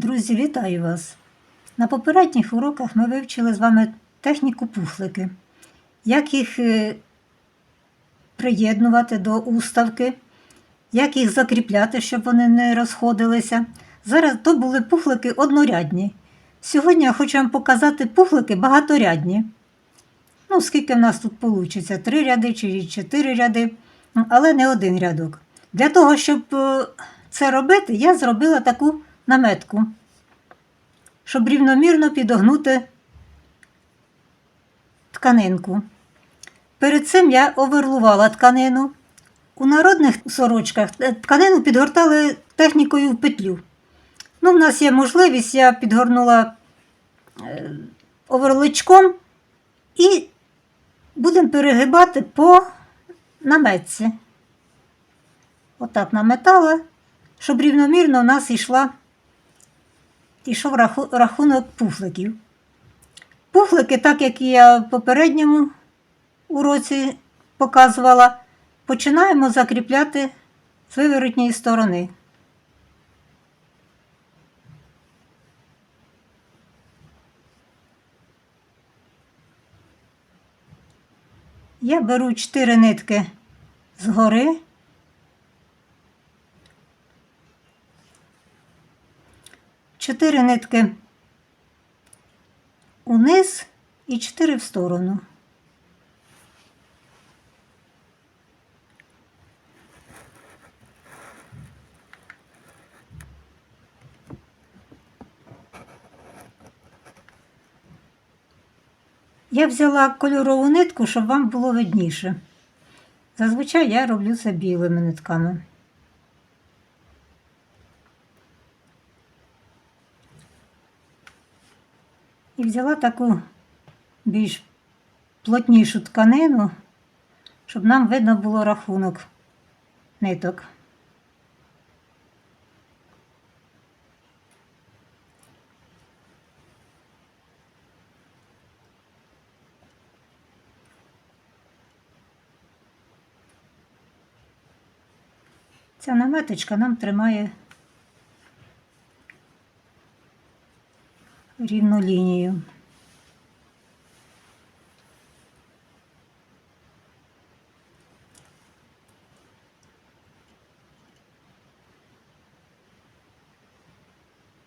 Друзі, вітаю вас! На попередніх уроках ми вивчили з вами техніку пухлики, як їх е, приєднувати до уставки, як їх закріпляти, щоб вони не розходилися. Зараз то були пухлики однорядні. Сьогодні я хочу вам показати пухлики багаторядні. Ну, скільки в нас тут вийде? Три ряди чи чотири ряди, Ну, але не один рядок. Для того, щоб е, це робити, я зробила таку наметку, щоб рівномірно підогнути тканинку. Перед цим я оверлувала тканину. У народних сорочках е, тканину підгортали технікою в петлю. Ну, в нас є можливість, я підгорнула е, оверличком і будемо перегибати по наметці. Отак наметала, щоб рівномірно у нас йшла, йшов рахунок пухликів. Пухлики, так як я в попередньому уроці показувала, починаємо закріпляти з виворотньої сторони. Я беру 4 нитки згори. Чотири нитки униз і чотири в сторону. Я взяла кольорову нитку, щоб вам було видніше. Зазвичай я роблю це білими нитками. І взяла таку більш плотнішу тканину, щоб нам видно було рахунок ниток. Ця наметочка нам тримає рівну лінію.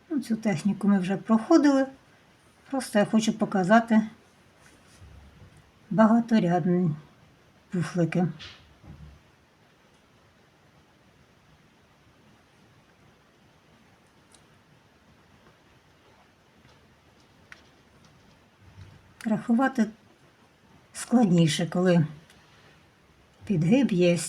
Ну, Цю техніку ми вже проходили. Просто я хочу показати багаторядні пуфлики. Рахувати складніше, коли підгиб є.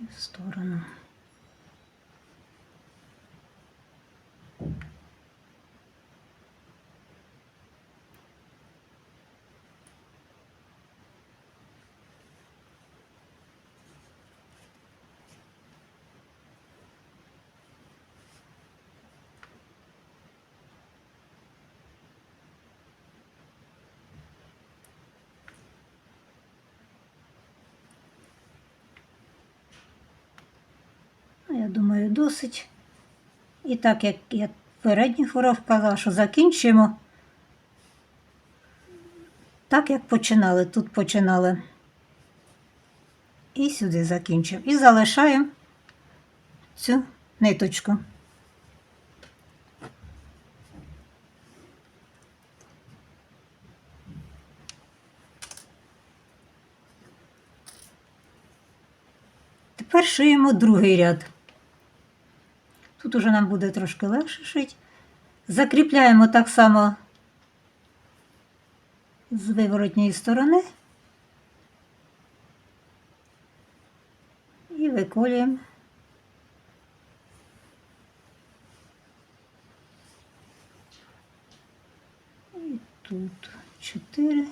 І в сторону. Я думаю, досить. І так, як я передніх уроках казала, що закінчимо так, як починали. Тут починали. І сюди закінчимо. І залишаємо цю ниточку. Тепер шиємо другий ряд. Тут уже нам буде трошки легше шити. Закріпляємо так само з виворотньої сторони і виколюємо. І тут чотири.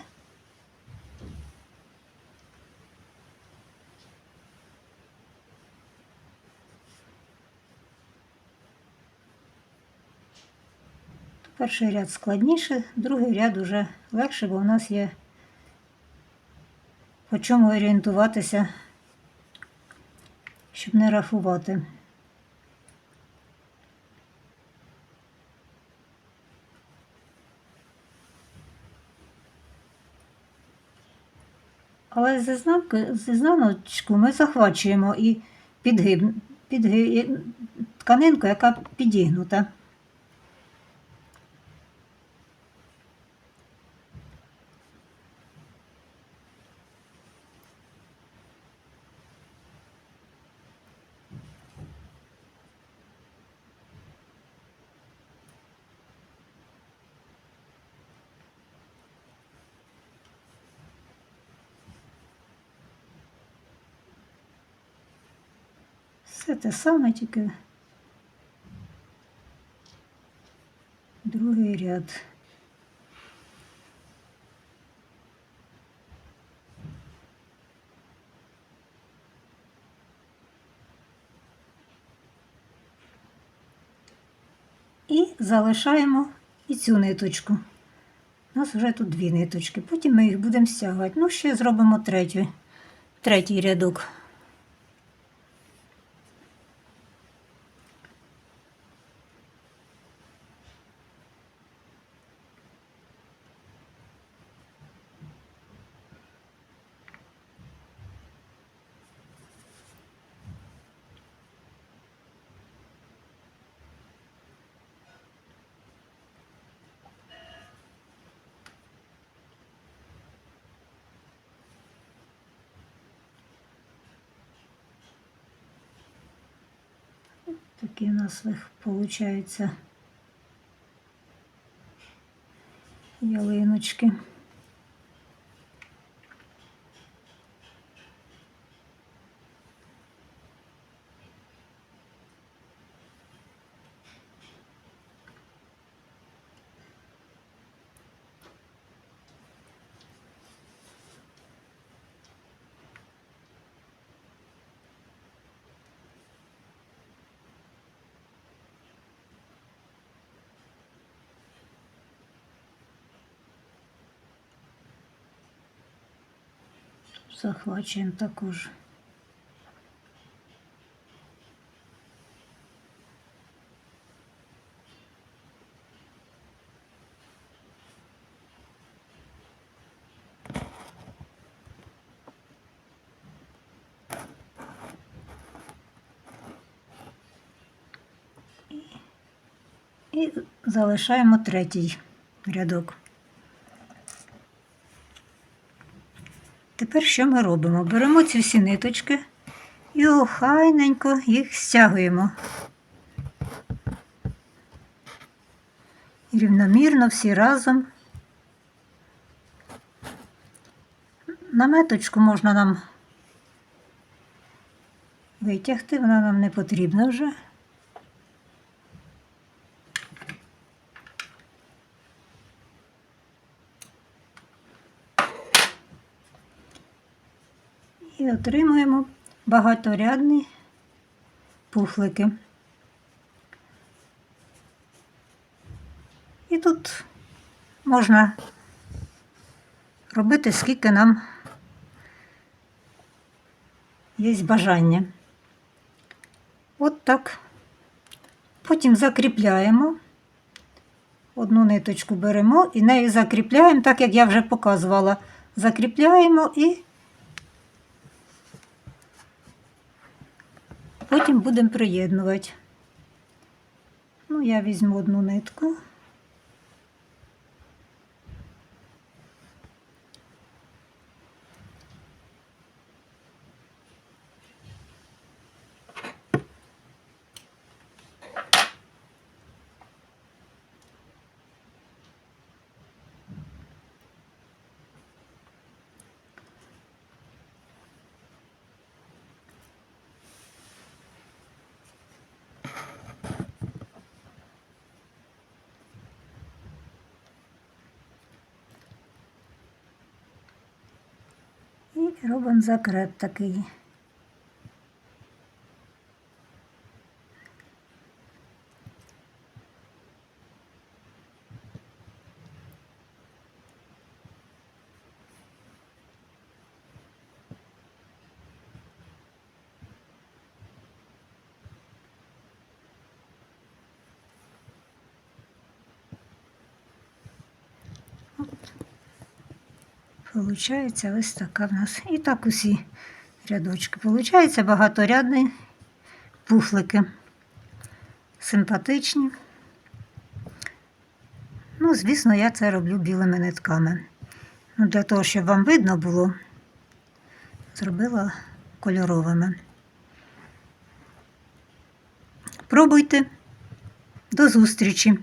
Перший ряд складніше, другий ряд уже легше, бо у нас є по чому орієнтуватися, щоб не рахувати. Але з ізнаночку ми захвачуємо і підгиб, підги, тканинку, яка підігнута. Все те саме, тільки другий ряд. І залишаємо і цю ниточку. У нас вже тут дві ниточки. Потім ми їх будемо стягувати. Ну, ще зробимо третю, третій рядок. Такі у нас виходить ялиночки. Захвачуємо також. І- І залишаємо третій рядок. Тепер що ми робимо? Беремо ці всі ниточки і охайненько їх стягуємо. Рівномірно всі разом. Наметочку можна нам витягти, вона нам не потрібна вже. І отримуємо багаторядні пухлики. І тут можна робити, скільки нам є бажання. От так. Потім закріпляємо. Одну ниточку беремо і нею закріпляємо, так як я вже показувала. Закріпляємо і Потім будемо приєднувати. Ну, я візьму одну нитку. і робимо закреп такий. Получається ось така в нас. І так усі рядочки. Получається багаторядні пухлики. Симпатичні. Ну, звісно, я це роблю білими нитками. Ну, для того, щоб вам видно було, зробила кольоровими. Пробуйте. До зустрічі!